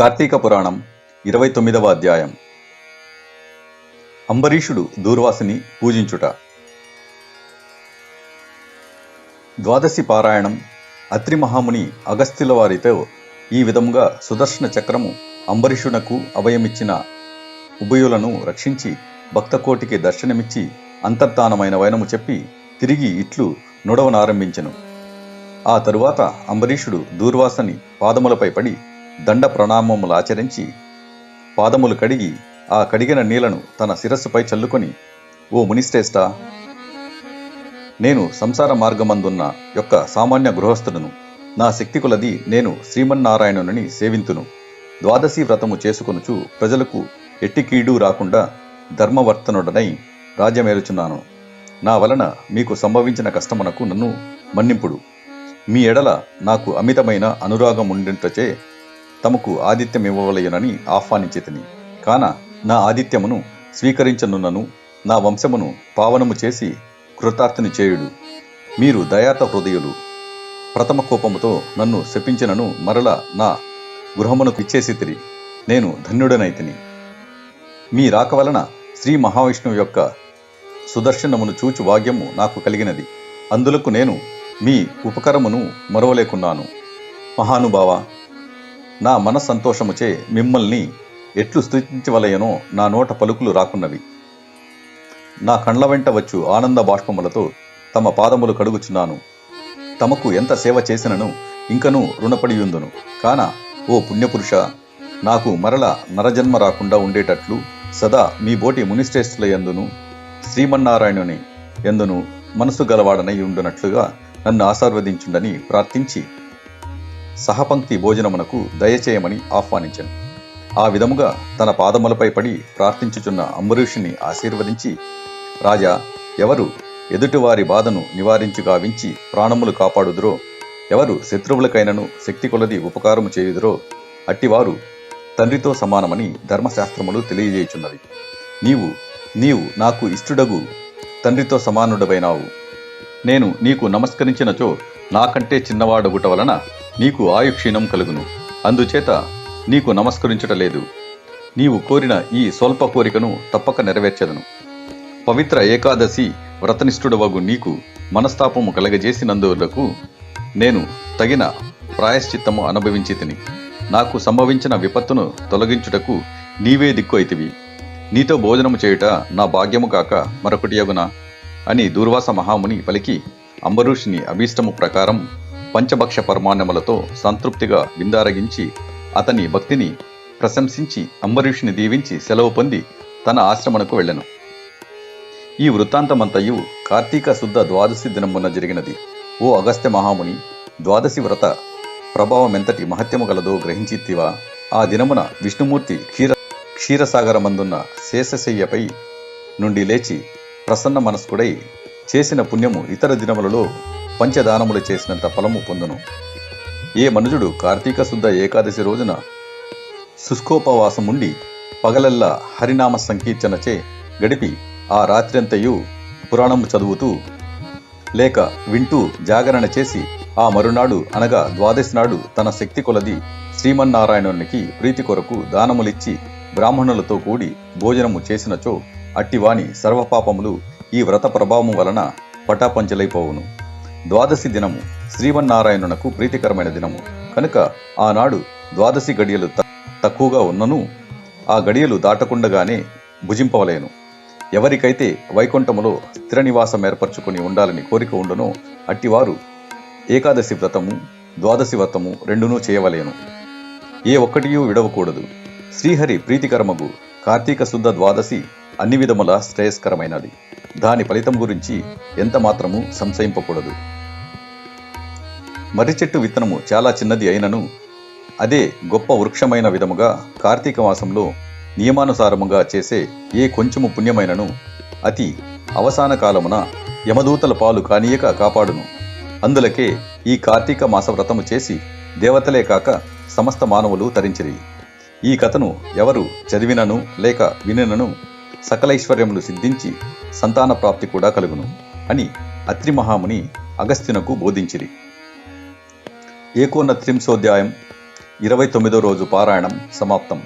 కార్తీక పురాణం ఇరవై తొమ్మిదవ అధ్యాయం. అంబరీషుడు దూర్వాసిని పూజించుట. ద్వాదశి పారాయణం అత్రి మహాముని అగస్త్యుల వారితో ఈ విధముగా సుదర్శన చక్రము అంబరీషునకు అభయమిచ్చిన ఉభయులను రక్షించి భక్తకోటికి దర్శనమిచ్చి అంతర్ధానమైన వైనము చెప్పి తిరిగి ఇట్లు నుడవనారంభించెను. ఆ తరువాత అంబరీషుడు దూర్వాసని పాదములపై పడి దండ ప్రణామములు ఆచరించి పాదములు కడిగి ఆ కడిగిన నీళ్ళను తన శిరస్సుపై చల్లుకొని ఓ మునిశ్రేష్ట నేను సంసార మార్గమందున్న యొక్క సామాన్య గృహస్థుడును. నా శక్తికులది నేను శ్రీమన్నారాయణుని సేవింతును. ద్వాదశి వ్రతము చేసుకొనుచు ప్రజలకు ఎట్టి కీడు రాకుండా ధర్మవర్తనుడనై రాజ్యమేలుచున్నాను. నా వలన మీకు సంభవించిన కష్టమునకు నన్ను మన్నింపుడు. మీ ఎడల నాకు అమితమైన అనురాగం ఉండింటచే తమకు ఆదిత్యం ఇవ్వవలయనని ఆహ్వానించితిని. కాన నా ఆదిత్యమును స్వీకరించనున్నను నా వంశమును పావనము చేసి కృతార్థని చేయుడు. మీరు దయాత హృదయులు. ప్రథమ కోపముతో నన్ను శపించినను మరల నా గృహమునకు ఇచ్చేసితిరి. నేను ధన్యుడనైతిని. మీ రాక వలన శ్రీ మహావిష్ణువు యొక్క సుదర్శనమును చూచు భాగ్యము నాకు కలిగినది. అందులకు నేను మీ ఉపకరమును మరవలేకున్నాను. మహానుభావ నా మనస్సంతోషముచే మిమ్మల్ని ఎట్లు స్థుతించవలయనో నా నోట పలుకులు రాకున్నవి. నా కండ్ల వెంట వచ్చు ఆనంద బాష్పములతో తమ పాదములు కడుగుచున్నాను. తమకు ఎంత సేవ చేసినను ఇంకనూ రుణపడియుందును. కాన ఓ పుణ్యపురుష నాకు మరల నరజన్మ రాకుండా ఉండేటట్లు సదా మీ బోటి మునిశ్రేష్ఠుల ఎందును శ్రీమన్నారాయణుని ఎందును మనసు గలవాడనై ఉండునట్లుగా నన్ను ఆశీర్వదించుండని ప్రార్థించి సహపంక్తి భోజనమునకు దయచేయమని ఆహ్వానించను. ఆ విధముగా తన పాదములపై పడి ప్రార్థించుచున్న అంబరీషుని ఆశీర్వదించి రాజా ఎవరు ఎదుటివారి బాధను నివారించి గావించి ప్రాణములు కాపాడుదురో ఎవరు శత్రువులకైనను శక్తి కొలది ఉపకారము చేయుదురో అట్టివారు తండ్రితో సమానమని ధర్మశాస్త్రములు తెలియజేయుచున్నవి నీవు నీవు నాకు ఇష్టుడగు తండ్రితో సమానుడవైనావు. నేను నీకు నమస్కరించినచో నాకంటే చిన్నవాడగుట వలన నీకు ఆయుక్షీణం కలుగును. అందుచేత నీకు నమస్కరించటలేదు. నీవు కోరిన ఈ స్వల్ప కోరికను తప్పక నెరవేర్చెదను. పవిత్ర ఏకాదశి వ్రతనిష్ఠుడవగు నీకు మనస్తాపము కలగజేసినందులకు నేను తగిన ప్రాయశ్చిత్తము అనుభవించి తిని నాకు సంభవించిన విపత్తును తొలగించుటకు నీవే దిక్కు అయితివి. నీతో భోజనము చేయుట నా భాగ్యము కాక మరొకటి యగునా అని దూర్వాస మహాముని పలికి అంబరీషుని అభీష్టము ప్రకారం పంచభక్ష పరమాన్నములతో సంతృప్తిగా విందారగించి అతని భక్తిని ప్రశంసించి అంబరీషుని దీవించి సెలవు పొంది తన ఆశ్రమణకు వెళ్ళెను. ఈ వృత్తాంతమంతయు కార్తీక శుద్ధ ద్వాదశి దినమున జరిగినది. ఓ అగస్త్య మహాముని ద్వాదశి వ్రత ప్రభావం ఎంతటి మహత్యము గలదో గ్రహించిత్తివా ఆ దినమున విష్ణుమూర్తి క్షీర క్షీరసాగరమందున్న శేషశయ్యపై నుండి లేచి ప్రసన్న మనస్కుడై చేసిన పుణ్యము ఇతర దినములలో పంచదానములు చేసినంత ఫలము పొందును. ఏ మనుజుడు కార్తీక శుద్ధ ఏకాదశి రోజున శుష్కోపవాసముండి పగలల్లా హరినామ సంకీర్తనచే గడిపి ఆ రాత్రంతయు పురాణము చదువుతూ లేక వింటూ జాగరణ చేసి ఆ మరునాడు అనగా ద్వాదశి నాడు తన శక్తి కొలది శ్రీమన్నారాయణునికి ప్రీతి కొరకు దానములిచ్చి బ్రాహ్మణులతో కూడి భోజనము చేసినచో అట్టివాని సర్వపాపములు ఈ వ్రత ప్రభావము వలన పటాపంచలైపోవును. ద్వాదశి దినము శ్రీమన్నారాయణునకు ప్రీతికరమైన దినము. కనుక ఆనాడు ద్వాదశి గడియలు త- తక్కువగా ఉన్నను ఆ గడియలు దాటకుండగానే భుజింపవలేను. ఎవరికైతే వైకుంఠములో స్థిర నివాసం ఏర్పరచుకుని ఉండాలని కోరిక ఉండునో అట్టివారు ఏకాదశి వ్రతము ద్వాదశి వ్రతము రెండునూ చేయవలేను. ఏ ఒక్కటియూ విడవకూడదు. శ్రీహరి ప్రీతికరమగు కార్తీక శుద్ధ ద్వాదశి అన్ని విధముల శ్రేయస్కరమైనది. దాని ఫలితం గురించి ఎంత మాత్రము సంశయింపకూడదు. మర్రి చెట్టు విత్తనము చాలా చిన్నది అయినను అదే గొప్ప వృక్షమైన విధముగా కార్తీక మాసంలో నియమానుసారముగా చేసే ఏ కొంచెము పుణ్యమైనను అతి అవసాన కాలమున యమదూతల పాలు కానీయక కాపాడును. అందులకే ఈ కార్తీక మాస వ్రతము చేసి దేవతలే కాక సమస్త మానవులు తరించిరి. ఈ కథను ఎవరు చదివినను లేక వినినను సకలైశ్వర్యములు సిద్ధించి సంతాన ప్రాప్తి కూడా కలుగును అని అత్రి మహాముని అగస్త్యునకు బోధించిరి. ఏకోన్నత్రింశోధ్యాయం ఇరవై తొమ్మిదో రోజు పారాయణం సమాప్తం.